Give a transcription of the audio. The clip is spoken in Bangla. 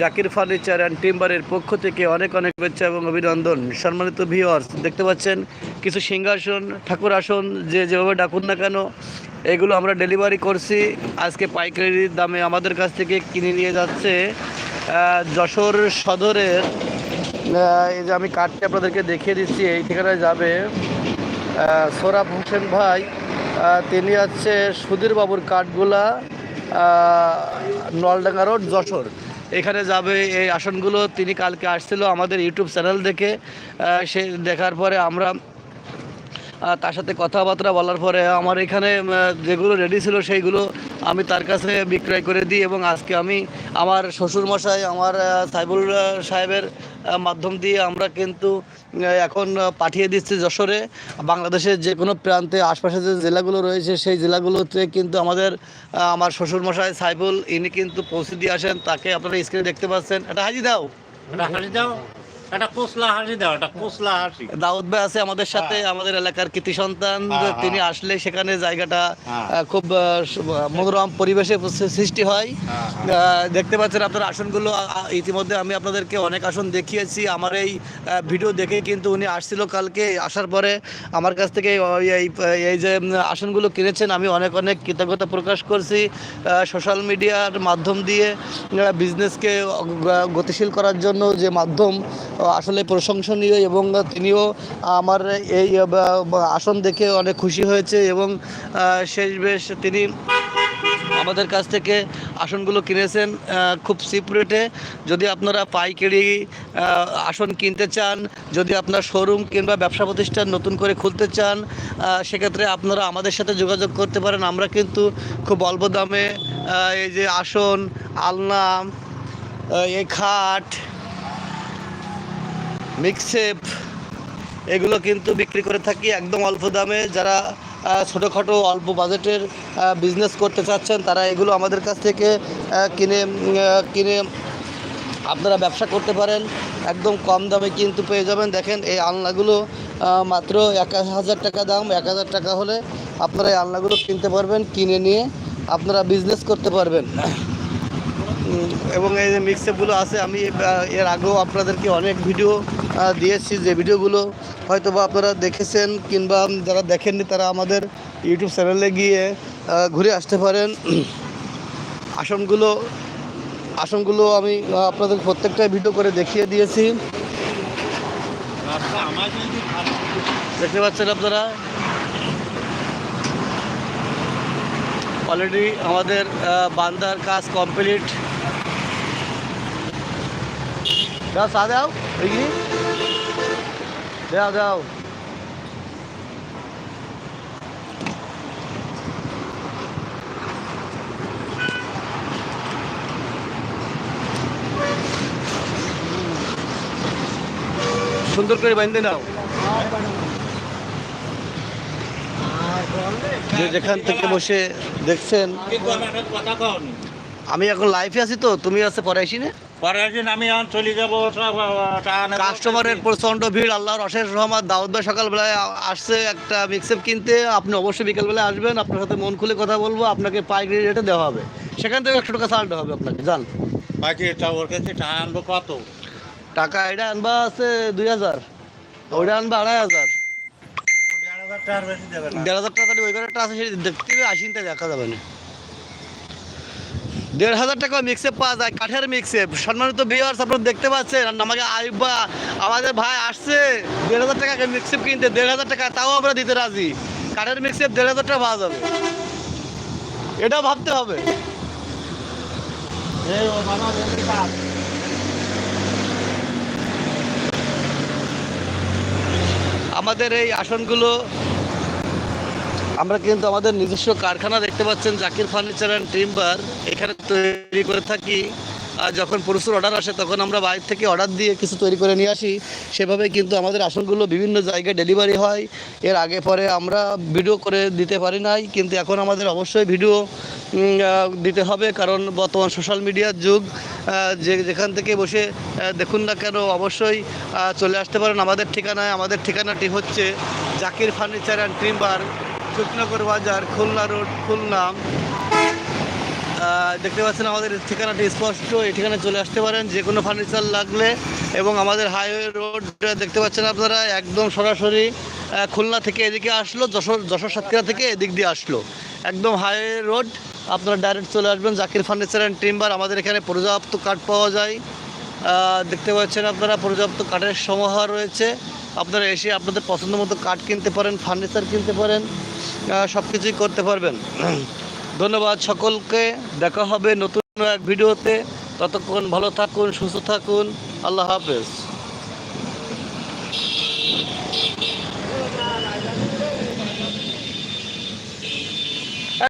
জাকির ফার্নিচার অ্যান্ড টিম্বারের পক্ষ থেকে অনেক অনেক শুভেচ্ছা এবং অভিনন্দন। সম্মানিত ভিওয়ার্স দেখতে পাচ্ছেন, কিছু সিংহাসন, ঠাকুর আসন, যে যেভাবে ডাকুন না কেন, এগুলো আমরা ডেলিভারি করছি। আজকে পাইকারির দামে আমাদের কাছ থেকে কিনে নিয়ে যাচ্ছে যশোর সদরের এই যে আমি কার্ডটি আপনাদেরকে দেখিয়ে দিচ্ছি, এই ঠিকানায় যাবে। সোরাব হোসেন ভাই তিনি হচ্ছে সুধীর বাবুর কাঠগুলা নলডাঙ্গা রোড, যশোর। এখানে যাবে, এই আসনগুলো তিনি কালকে আসছিল আমাদের ইউটিউব চ্যানেল দেখে সে দেখার পরে আমরা তার সাথে কথাবার্তা বলার পরে আমার এখানে যেগুলো রেডি ছিল সেইগুলো আমি তার কাছে বিক্রয় করে দিই এবং আজকে আমি আমার শ্বশুরমশাই, আমার সাইবুল সাহেবের মাধ্যম দিয়ে আমরা কিন্তু এখন পাঠিয়ে দিচ্ছি যশোরে। বাংলাদেশের যে কোনো প্রান্তে, আশপাশে যে জেলাগুলো রয়েছে সেই জেলাগুলোতে কিন্তু আমাদের আমার শ্বশুরমশাই সাইবুল, ইনি কিন্তু পৌঁছে দিয়ে আসেন। তাকে আপনারা স্ক্রিনে দেখতে পাচ্ছেন। এটা হাজি দাও। এটা হাসি দাও। কোসলা হাসি দাও এটা কোসলা হাসি। দাউদ ভাই আছে আমাদের সাথে আমাদের এলাকার কৃতি সন্তান হ্যাঁ, তিনি হ্যাঁ। আসলে সেখানে জায়গাটা হ্যাঁ। খুব মনোরম পরিবেশে সৃষ্টি হয়। হ্যাঁ, দেখতে পাচ্ছেন আপনার আসনগুলো ইতিমধ্যে আমি আপনাদেরকে অনেক আসন দেখিয়েছি। আমার এই ভিডিও দেখে কিন্তু উনি আসছিল কালকে আসার পরে আমার কাছ থেকে এই এই যে আসনগুলো কিনেছেন আমি অনেক অনেক কৃতজ্ঞতা প্রকাশ করছি সোশ্যাল মিডিয়ার মাধ্যম দিয়ে বিজনেসকে গতিশীল করার জন্য যে মাধ্যম আসলে প্রশংসনীয় এবং তিনিও আমার এই আসন দেখে অনেক খুশি হয়েছে এবং শেষ বেশ তিনি আমাদের কাছ থেকে আসনগুলো কিনেছেন খুব চিপ রেটে যদি আপনারা পাইকারি আসন কিনতে চান, যদি আপনার শোরুম কিংবা ব্যবসা প্রতিষ্ঠান নতুন করে খুলতে চান সেক্ষেত্রে আপনারা আমাদের সাথে যোগাযোগ করতে পারেন। আমরা কিন্তু খুব অল্প দামে এই যে আসন, আলনা এই খাট মিক্সেপ এগুলো কিন্তু বিক্রি করে থাকি একদম অল্প দামে। যারা ছোটোখাটো অল্প বাজেটের বিজনেস করতে চাচ্ছেন, তারা এগুলো আমাদের কাছ থেকে কিনে কিনে আপনারা ব্যবসা করতে পারেন। একদম কম দামে কিন্তু পেয়ে যাবেন। দেখেন, এই আলনাগুলো মাত্র এক হাজার টাকা দাম। এক হাজার টাকা হলে আপনারা এই আলনাগুলো কিনতে পারবেন, কিনে নিয়ে আপনারা বিজনেস করতে পারবেন। এবং এই যে মিক্সেপগুলো আছে, আমি এর আগেও আপনাদেরকে অনেক ভিডিও দিয়েছি। যে ভিডিওগুলো হয়তো বা আপনারা দেখেছেন কিংবা যারা দেখেননি, তারা আমাদের ইউটিউব চ্যানেলে গিয়ে ঘুরে আসতে পারেন। আসনগুলো আসনগুলো আমি আপনাদের প্রত্যেকটা ভিডিও করে দেখিয়ে দিয়েছি। দেখতে পাচ্ছেন আপনারা? অলরেডি আমাদের বান্দার কাজ কমপ্লিট দাও চা দাও দেখি দাও দাও সুন্দর করে বাঁধতে নাও যে যেখান থেকে বসে দেখছেন। আমি এখন লাইফে আছি তো তুমি আছে পরে আসি না? পরে একদিন আমি এখন চলে যাব। কাস্টমারের প্রচণ্ড ভিড় আল্লাহর অশেষ রহমত। দাউদ ভাই সকালবেলায় আসছে একটা মিক্সেপ কিনতে। আপনি অবশ্যই বিকেলবেলায় আসবেন। আপনার সাথে মন খুলে কথা বলব। আপনাকে পাইকারি রেটে দেওয়া হবে। সেখান থেকে একশো টাকা ছাড়তে হবে আপনাকে। জান ওর কাছে টাকা আনব কত? টাকা এটা আনবা আছে দুই হাজার। ওইটা আনবা আড়াই হাজার। দেড় হাজার টাকা ওই একটা আছে সেটা দেখতে হবে আশিনটা দেখা যাবে না। দেড় হাজার টাকা মিক্সেপ পাওয়া যায়, কাঠের মিক্সেপ সম্মানিত বিয়ার্স আপনারা দেখতে পাচ্ছেন আমাকে আইবা আমাদের ভাই আসছে। দেড় হাজার টাকা মিক্সেপ কিনতে দেড় হাজার টাকা, তাও আমরা দিতে রাজি। কাঠের মিক্সেপ দেড় হাজার টাকা পাওয়া যাবে। এটা ভাবতে হবে। আমাদের এই আসনগুলো আমরা কিন্তু আমাদের নিজস্ব কারখানা দেখতে পাচ্ছেন, জাকির ফার্নিচার অ্যান্ড টিম্বার এখানে তৈরি করে থাকি। আর যখন প্রচুর অর্ডার আসে, তখন আমরা বাইরে থেকে অর্ডার দিয়ে কিছু তৈরি করে নিয়ে আসি। সেভাবে কিন্তু আমাদের আসনগুলো বিভিন্ন জায়গায় ডেলিভারি হয়। এর আগে পরে আমরা ভিডিও করে দিতে পারি নাই, কিন্তু এখন আমাদের অবশ্যই ভিডিও দিতে হবে। কারণ বর্তমান সোশ্যাল মিডিয়ার যুগ যে যেখান থেকে বসে দেখুন না কেন, অবশ্যই চলে আসতে পারেন। আমাদের ঠিকানায়, আমাদের ঠিকানাটি হচ্ছে Zakir furniture and timber Krishnanagar Bazar, Khulna road, Khulna. দেখতে পাচ্ছেন আমাদের ঠিকানাটি স্পষ্ট, এই ঠিকানায় চলে আসতে পারেন যে কোনো ফার্নিচার লাগলে। এবং আমাদের হাইওয়ে রোড দেখতে পাচ্ছেন আপনারা, একদম সরাসরি খুলনা থেকে এদিকে আসলো, যশোর যশোর সাতক্ষীরা থেকে এদিক দিয়ে আসলো। একদম হাইওয়ে রোড আপনারা ডাইরেক্ট চলে আসবেন, জাকির ফার্নিচার অ্যান্ড টিম্বার আমাদের এখানে পর্যাপ্ত কাঠ পাওয়া যায়। দেখতে পাচ্ছেন আপনারা, পর্যাপ্ত কাঠের সমাহার রয়েছে। আপনারা এসে আপনাদের পছন্দ মতো কাঠ কিনতে পারেন, ফার্নিচার কিনতে পারেন সব কিছুই করতে পারবেন। ধন্যবাদ সকলকে, দেখা হবে নতুন এক ভিডিওতে। ততক্ষণ ভালো থাকুন, সুস্থ থাকুন। আল্লাহ হাফেজ।